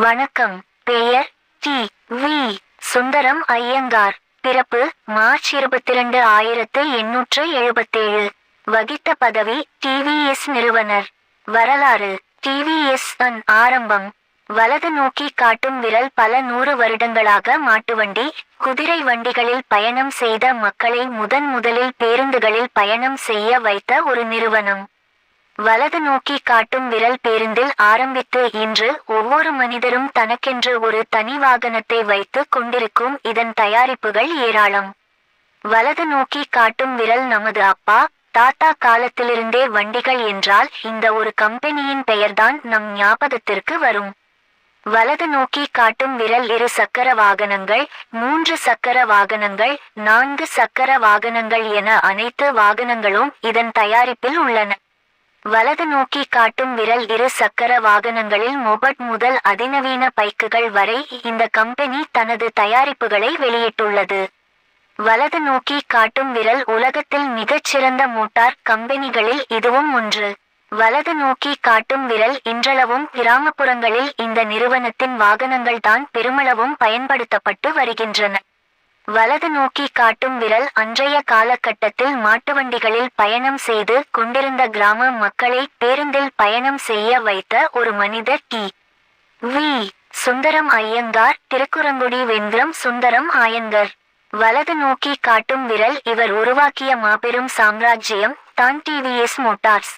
வணக்கம். பெயர் D. V. Sundaram Iyengar. பிறப்பு மார்ச் இருபத்தி ரெண்டு ஆயிரத்து எண்ணூற்று எழுபத்தேழு. வகித்த பதவி டிவிஎஸ் நிறுவனர். வரலாறு டிவிஎஸ் அன் ஆரம்பம். வலது நோக்கி காட்டும் விரல் பல நூறு வருடங்களாக மாட்டுவண்டி குதிரை வண்டிகளில் பயணம் செய்த மக்களை முதன் முதலில் பேருந்துகளில் பயணம் செய்ய வைத்த ஒரு நிறுவனம். வலது நோக்கி காட்டும் விரல் பேருந்தில் ஆரம்பித்து இன்று ஒவ்வொரு மனிதரும் தனக்கென்று ஒரு தனி வாகனத்தை வைத்து கொண்டிருக்கும் இதன் தயாரிப்புகள் ஏராளம். வலது நோக்கி காட்டும் விரல் நமது அப்பா தாத்தா காலத்திலிருந்தே வண்டிகள் என்றால் இந்த ஒரு கம்பெனியின் பெயர்தான் நம் ஞாபகத்திற்கு வரும். வலது நோக்கி காட்டும் விரல் இரு சக்கர வாகனங்கள் மூன்று சக்கர வாகனங்கள் நான்கு சக்கர வாகனங்கள் என அனைத்து வாகனங்களும் இதன் தயாரிப்பில் உள்ளன. வலது நோக்கி காட்டும் விரல் இரு சக்கர வாகனங்களில் மொபட் முதல் அதிநவீன பைக்குகள் வரை இந்த கம்பெனி தனது தயாரிப்புகளை வெளியிட்டுள்ளது. வலது நோக்கி காட்டும் விரல் உலகத்தில் மிகச்சிறந்த மோட்டார் கம்பெனிகளில் இதுவும் ஒன்று. வலது நோக்கி காட்டும் விரல் இன்றளவும் கிராமப்புறங்களில் இந்த நிறுவனத்தின் வாகனங்கள்தான் பெருமளவும் பயன்படுத்தப்பட்டு வருகின்றன. வலது நோக்கி காட்டும் விரல் அன்றைய காலகட்டத்தில் மாட்டுவண்டிகளில் பயணம் செய்து கொண்டிருந்த கிராம மக்களை பேருந்தில் பயணம் செய்ய வைத்த ஒரு மனிதர் டி வி. சுந்தரம் ஐயங்கார் திருக்குறங்குடி வெந்திரம் சுந்தரம் ஆயங்கர். வலது நோக்கி காட்டும் விரல் இவர் உருவாக்கிய மாபெரும் சாம்ராஜ்யம் தான் டிவிஎஸ் மோட்டார்ஸ்.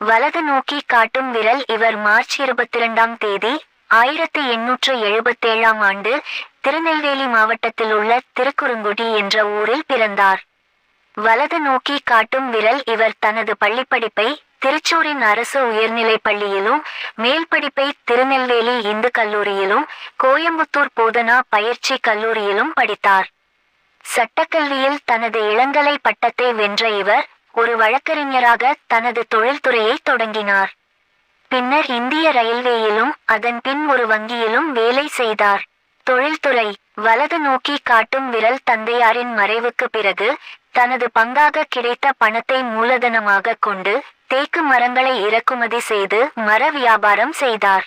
வலது நோக்கி காட்டும் விரல் இவர் மார்ச் இருபத்தி இரண்டாம் தேதி ஆயிரத்தி எண்ணூற்று எழுபத்தேழாம் ஆண்டு திருநெல்வேலி மாவட்டத்தில் உள்ள திருக்குறுங்குடி என்ற ஊரில் பிறந்தார். வலது நோக்கி காட்டும் விரல் இவர் தனது பள்ளிப்படிப்பை திருச்சூரின் அரசு உயர்நிலைப் பள்ளியிலும் மேல் படிப்பை திருநெல்வேலி இந்து கல்லூரியிலும் கோயம்புத்தூர் போதனா பயிற்சி கல்லூரியிலும் படித்தார். சட்டக்கல்வியில் தனது இளங்கலை பட்டத்தை வென்ற இவர் ஒரு வழக்கறிஞராக தனது தொழில்துறையை தொடங்கினார். பின்னர் இந்திய ரயில்வேயிலும் அதன் பின் ஒரு வங்கியிலும் வேலை செய்தார். தொழில்துறை வலது நோக்கி காட்டும் விரல் தந்தையாரின் மறைவுக்கு பிறகு தனது பங்காக கிடைத்த பணத்தை மூலதனமாக கொண்டு தேக்கு மரங்களை இறக்குமதி செய்து மர வியாபாரம் செய்தார்.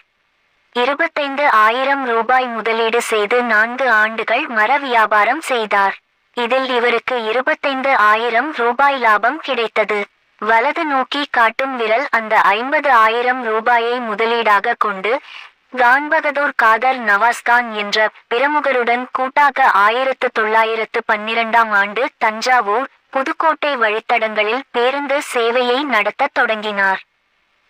இருபத்தைந்து ஆயிரம் ரூபாய் முதலீடு செய்து நான்கு ஆண்டுகள் மர வியாபாரம் செய்தார். இதில் இவருக்கு இருபத்தைந்து ஆயிரம் ரூபாய் லாபம் கிடைத்தது. வலது நோக்கி காட்டும் விரல் அந்த ஐம்பது ஆயிரம் ரூபாயை முதலீடாக கொண்டு ரான்பகதூர் காதர் நவாஸ்கான் என்ற பிரமுகருடன் கூட்டாக ஆயிரத்து தொள்ளாயிரத்து பன்னிரண்டாம் ஆண்டு தஞ்சாவூர் புதுக்கோட்டை வழித்தடங்களில் பேருந்து சேவையை நடத்தத் தொடங்கினார்.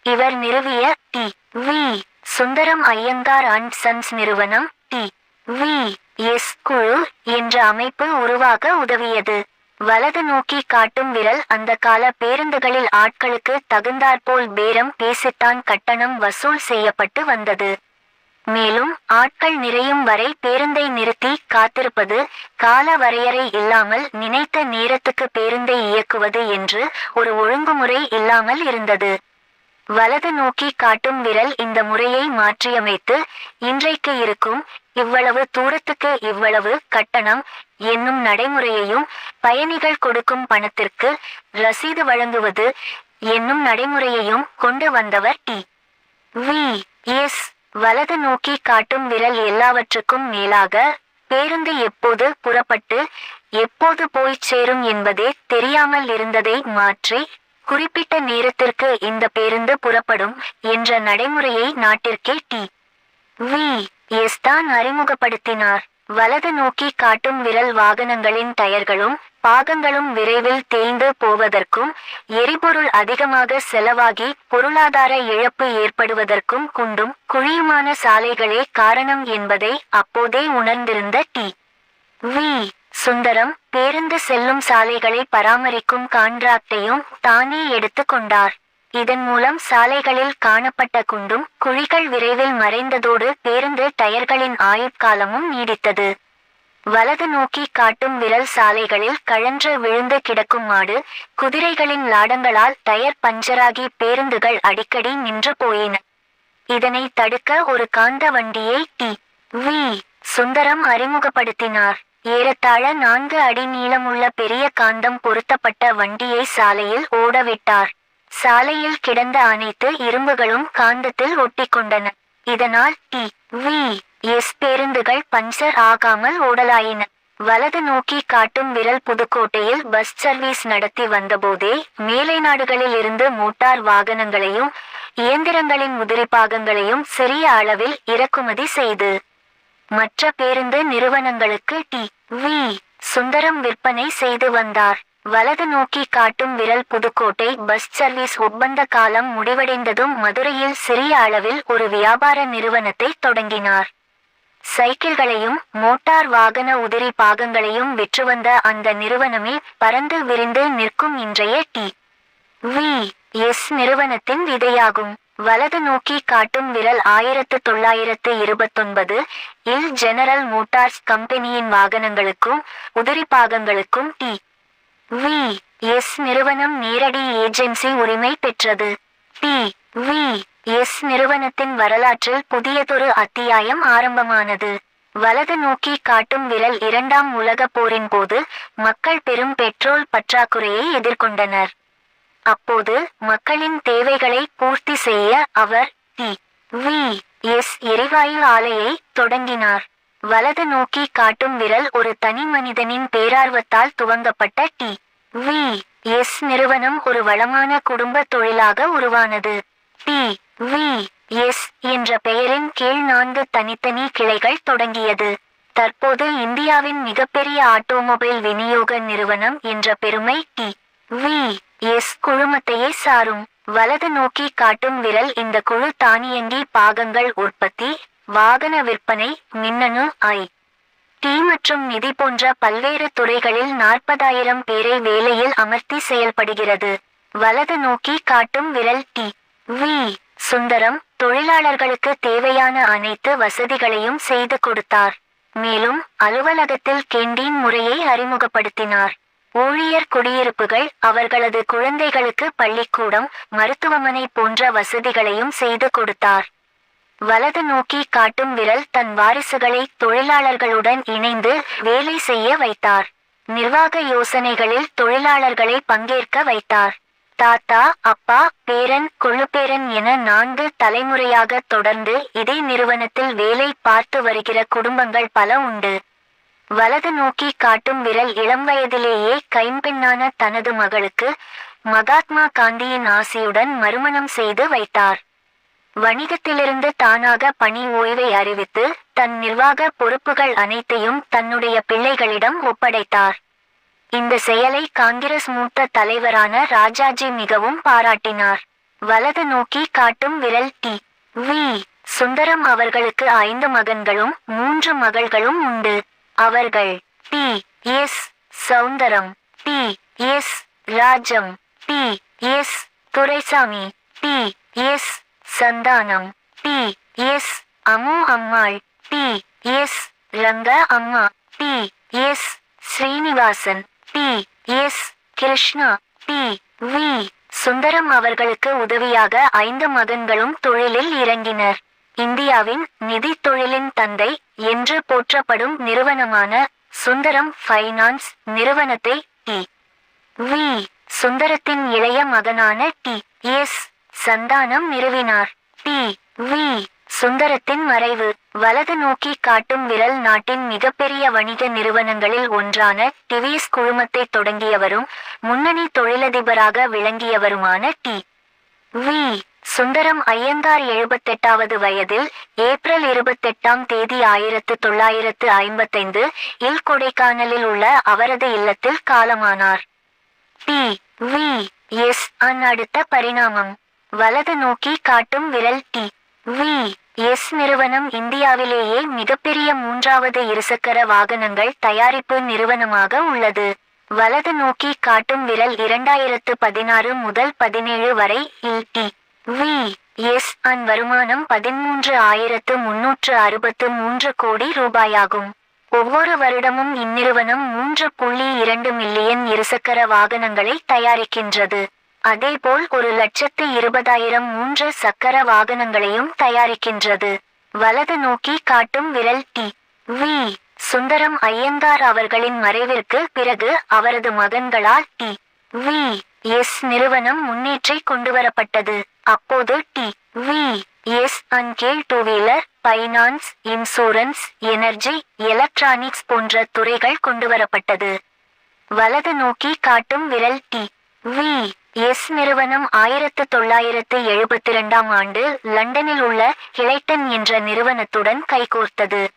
இவர் நிறுவிய T. V. Sundaram Iyengar and sons நிறுவனம் டி. வி. எஸ். குழு என்ற அமைப்பு உருவாக உதவியது. வலது நோக்கி காட்டும் விரல் அந்த கால பேருந்துகளில் ஆட்களுக்கு தகுந்தாற்போல் பேரம் பேசித்தான் கட்டணம் வசூல் செய்யப்பட்டு வந்தது. மேலும் ஆட்கள் நிறையும் வரை பேருந்தை நிறுத்தி காத்திருப்பது கால வரையறை இல்லாமல் நினைத்த நேரத்துக்கு பேருந்தை இயக்குவது என்று ஒரு ஒழுங்குமுறை இல்லாமல் இருந்தது. வலது நோக்கி காட்டும் விரல் இந்த முறையை மாற்றியமைத்து இன்றைக்கு இருக்கும் இவ்வளவு தூரத்துக்கு இவ்வளவு கட்டணம் என்னும் நடைமுறையையும் பயணிகள் கொடுக்கும் பணத்திற்கு ரசீது வழங்குவது என்னும் நடைமுறையையும் கொண்டு வந்தவர் டி. வி. எஸ். வலது நோக்கி காட்டும் விரல் எல்லாவற்றுக்கும் மேலாக பேருந்து எப்போது புறப்பட்டு எப்போது போய்ச் சேரும் என்பதே தெரியாமல் இருந்ததை மாற்றி குறிப்பிட்ட நேரத்திற்கு இந்த பேருந்து புறப்படும் என்ற நடைமுறையை நாட்டிற்கே டி. வி. எஸ். தான் அறிமுகப்படுத்தினார். வலது நோக்கி காட்டும் விரல் வாகனங்களின் டயர்களும் பாகங்களும் விரைவில் தேய்ந்து போவதற்கும் எரிபொருள் அதிகமாக செலவாகி பொருளாதார இழப்பு ஏற்படுவதற்கும் குண்டும் குழியுமான சாலைகளே காரணம் என்பதை அப்போதே உணர்ந்திருந்த டி. வி. சுந்தரம் பேருந்து செல்லும் சாலைகளை பராமரிக்கும் கான்ட்ராக்டையும் தானே எடுத்து கொண்டார். இதன் மூலம் சாலைகளில் காணப்பட்ட குண்டும் குழிகள் விரைவில் மறைந்ததோடு பேருந்து டயர்களின் ஆயுட்காலமும் நீடித்தது. வலது நோக்கி காட்டும் விரல் சாலைகளில் கழன்று விழுந்து கிடக்கும் மாடு குதிரைகளின் லாடங்களால் டயர் பஞ்சராகி பேருந்துகள் அடிக்கடி நின்று போயின. இதனை தடுக்க ஒரு காந்த வண்டியை டி. வி. சுந்தரம் அறிமுகப்படுத்தினார். ஏறத்தாழ நான்கு அடி நீளமுள்ள பெரிய காந்தம் பொருத்தப்பட்ட வண்டியை சாலையில் ஓடவிட்டார். சாலையில் கிடந்த அனைத்து இரும்புகளும் காந்தத்தில் ஒட்டிக்கொண்டன. இதனால் டி வி எஸ் பேருந்துகள் பஞ்சர் ஆகாமல் ஓடலாயின வலது நோக்கி காட்டும் விரல் புதுக்கோட்டையில் பஸ் சர்வீஸ் நடத்தி வந்தபோதே மேலை நாடுகளில் இருந்து மோட்டார் வாகனங்களையும் இயந்திரங்களின் உதிரி பாகங்களையும் சிறிய அளவில் இறக்குமதி செய்து. மற்ற பேருந்து நிறுவனங்களுக்கு டி வி சுந்தரம் விற்பனை செய்து வந்தார். வலது நோக்கி காட்டும் விரல் புதுக்கோட்டை பஸ் சர்வீஸ் ஒப்பந்த காலம் முடிவடைந்ததும் மதுரையில் சிறிய அளவில் ஒரு வியாபார நிறுவனத்தை தொடங்கினார். சைக்கிள்களையும் மோட்டார் வாகன உதிரி பாகங்களையும் விற்று வந்த அந்த நிறுவனமே பறந்து விரிந்து நிற்கும் இன்றைய டி. வி. எஸ். நிறுவனத்தின் விதையாகும். வலது நோக்கி காட்டும் விரல் ஆயிரத்து தொள்ளாயிரத்து இருபத்தொன்பது இல் ஜெனரல் மோட்டார்ஸ் கம்பெனியின் வாகனங்களுக்கும் உதிரி பாகங்களுக்கும் டி. வி எஸ் நிறுவனம் நேரடி ஏஜென்சி உரிமை பெற்றது. டி வி எஸ் நிறுவனத்தின் வரலாற்றில் புதியதொரு அத்தியாயம் ஆரம்பமானது. வலது நோக்கி காட்டும் விரல் இரண்டாம் உலகப் போரின் போது மக்கள் பெரும் பெட்ரோல் பற்றாக்குறையை எதிர்கொண்டனர். அப்போது மக்களின் தேவைகளை பூர்த்தி செய்ய அவர் டி வி எஸ் எரிவாயு ஆலையை தொடங்கினார். வலது நோக்கி காட்டும் விரல் ஒரு தனி மனிதனின் பேரார்வத்தால் துவங்கப்பட்ட டி. வி எஸ் நிறுவனம் ஒரு வளமான குடும்ப தொழிலாக உருவானது. டி வி எஸ் என்ற பெயரின் கீழ் நான்கு தனித்தனி கிளைகள் தொடங்கியது. தற்போது இந்தியாவின் மிகப்பெரிய ஆட்டோமொபைல் விநியோக நிறுவனம் என்ற பெருமை டி. வி எஸ் குழுமத்தையே சாரும். வலது நோக்கி காட்டும் விரல் இந்த குழு தானியங்கி பாகங்கள் உற்பத்தி வாகன விற்பனை மின்னணு ஐ. டி மற்றும் நிதி போன்ற பல்வேறு துறைகளில் நாற்பதாயிரம் பேரை வேலையில் அமர்த்தி செயல்படுகிறது. வலது நோக்கி காட்டும் விரல் டி. வி. சுந்தரம் தொழிலாளர்களுக்கு தேவையான அனைத்து வசதிகளையும் செய்து கொடுத்தார். மேலும் அலுவலகத்தில் கேண்டீன் முறையை அறிமுகப்படுத்தினார். ஊழியர் குடியிருப்புகள் அவர்களது குழந்தைகளுக்கு பள்ளிக்கூடம் மருத்துவமனை போன்ற வசதிகளையும் செய்து கொடுத்தார். வலது நோக்கி காட்டும் விரல் தன் வாரிசுகளை தொழிலாளர்களுடன் இணைந்து வேலை செய்ய வைத்தார். நிர்வாக யோசனைகளில் தொழிலாளர்களை பங்கேற்க வைத்தார். தாத்தா அப்பா பேரன் கொள்ளுப்பேரன் என நான்கு தலைமுறையாக தொடர்ந்து இதே நிறுவனத்தில் வேலை பார்த்து வருகிற குடும்பங்கள் பல உண்டு. வலது நோக்கி காட்டும் விரல் இளம் வயதிலேயே கைம்பெண்ணான தனது மகளுக்கு மகாத்மா காந்தியின் ஆசையுடன் மறுமணம் செய்து வைத்தார். வணிகத்திலிருந்து தானாக பணி ஓய்வை அறிவித்து தன் நிர்வாக பொறுப்புகள் அனைத்தையும் தன்னுடைய பிள்ளைகளிடம் ஒப்படைத்தார். இந்த செயலை காங்கிரஸ் மூத்த தலைவரான ராஜாஜி மிகவும் பாராட்டினார். வலது நோக்கி காட்டும் விரல் டி. வி. சுந்தரம் அவர்களுக்கு ஐந்து மகன்களும் மூன்று மகள்களும் உண்டு. அவர்கள் T. S. Soundaram T. S. Rajam T. S. Duraisamy T. S. Santhanam. T S Ammu Ammal T S Lanka Amma T S Srinivasan. T S Krishna. T V Sundaram அவர்களுக்கு உதவியாக ஐந்து மகன்களும் தொழிலில் இறங்கினர். இந்தியாவின் நிதி தொழிலின் தந்தை என்று போற்றப்படும் நிறுவனமான சுந்தரம் ஃபைனான்ஸ் நிறுவனத்தை e. டி வி சுந்தரத்தின் இளைய மகனான டி எஸ் சந்தானம் நிறுவினார். T V. சுந்தரத்தின் மறைவு. வலது நோக்கி காட்டும் விரல் நாட்டின் மிகப்பெரிய வணிக நிறுவனங்களில் ஒன்றான டிவிஸ் குழுமத்தை தொடங்கியவரும் முன்னணி தொழிலதிபராக விளங்கியவருமான டி. வி. சுந்தரம் ஐயங்கார் எழுபத்தெட்டாவது வயதில் ஏப்ரல் இருபத்தெட்டாம் தேதி ஆயிரத்து தொள்ளாயிரத்து ஐம்பத்தைந்து இல் கொடைக்கானலில் உள்ள அவரது இல்லத்தில் காலமானார். D V. எஸ். அன் அடுத்த பரிணாமம். வலது நோக்கி காட்டும் விரல் டி. வி. எஸ். நிறுவனம் இந்தியாவிலேயே மிகப்பெரிய மூன்றாவது இருசக்கர வாகனங்கள் தயாரிப்பு நிறுவனமாக உள்ளது. வலது நோக்கி காட்டும் விரல் இரண்டாயிரத்து பதினாறு முதல் பதினேழு வரை இல் டி. வி. எஸ். அன் வருமானம் பதிமூன்று ஆயிரத்து முன்னூற்று அறுபத்து மூன்று கோடி ரூபாயாகும். ஒவ்வொரு வருடமும் இந்நிறுவனம் மூன்று புள்ளி இரண்டு மில்லியன் இருசக்கர வாகனங்களை தயாரிக்கின்றது. அதேபோல் ஒரு லட்சத்து இருபதாயிரம் மூன்று சக்கர வாகனங்களையும் தயாரிக்கின்றது. வலது நோக்கி காட்டும் விரல் டி. வி. சுந்தரம் ஐயங்கார் அவர்களின் மறைவிற்கு பிறகு அவரது மகன்களால் டி. வி. எஸ். நிறுவனம் முன்னேற்றி கொண்டுவரப்பட்டது. அப்போது டி. வி. எஸ். கீழ் two wheeler finance insurance energy electronics போன்ற துறைகள் கொண்டுவரப்பட்டது. வலது நோக்கி காட்டும் விரல் டி. வி. எஸ் நிறுவனம் ஆயிரத்து தொள்ளாயிரத்து எழுபத்தி இரண்டாம் ஆண்டு லண்டனில் உள்ள கிளைட்டன் என்ற நிறுவனத்துடன் கைகோர்த்தது.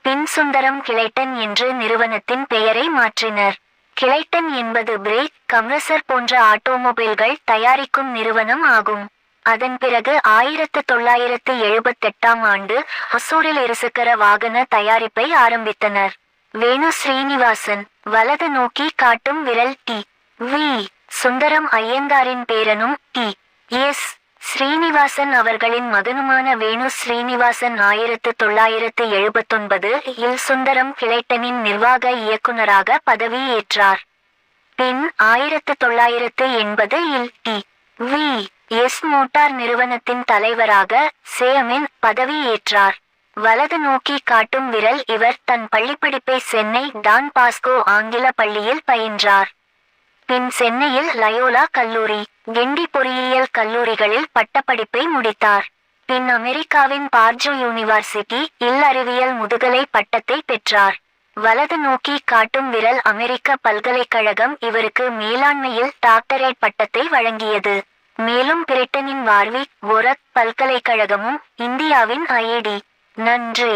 பின் சுந்தரம் கிளைட்டன் என்று நிறுவனத்தின் பெயரை மாற்றினர். கிளைட்டன் என்பது பிரேக் கம்ரசர் போன்ற ஆட்டோமொபைல்கள் தயாரிக்கும் நிறுவனம் ஆகும். அதன் பிறகு ஆயிரத்து தொள்ளாயிரத்து எழுபத்தெட்டாம் ஆண்டு ஒசூரில் இருசக்கர வாகன தயாரிப்பை ஆரம்பித்தனர். வேணு ஸ்ரீனிவாசன் வலது நோக்கி காட்டும் விரல் டி வி. சுந்தரம் ஐயங்காரின் பேரனும் டி. எஸ். ஸ்ரீனிவாசன் அவர்களின் மகனுமான வேணு ஸ்ரீனிவாசன் ஆயிரத்து தொள்ளாயிரத்து எழுபத்தொன்பது இல் சுந்தரம் கிளைட்டனின் நிர்வாக இயக்குனராக பதவியேற்றார் பின் ஆயிரத்து தொள்ளாயிரத்து எண்பது இல் டி. வி. எஸ். மோட்டார் நிறுவனத்தின் தலைவராக சேமின் பதவியேற்றார் வலது நோக்கி காட்டும் விரல் இவர் தன் பள்ளிப்படிப்பை சென்னை டான் பாஸ்கோ ஆங்கில பள்ளியில் பயின்றார். பின் சென்னையில் லயோலா கல்லூரி கெண்டி பொறியியல் கல்லூரிகளில் பட்டப்படிப்பை முடித்தார். பின் அமெரிக்காவின் பார்ஜோ யூனிவர்சிட்டி இல் அறிவியல் முதுகலை பட்டத்தை பெற்றார். வலது நோக்கி காட்டும் விரல் அமெரிக்க பல்கலைக்கழகம் இவருக்கு மேலாண்மையில் டாக்டரேட் பட்டத்தை வழங்கியது. மேலும் பிரிட்டனின் வார்விக் ஒரத் பல்கலைக்கழகமும் இந்தியாவின் ஐஐடி நன்றி.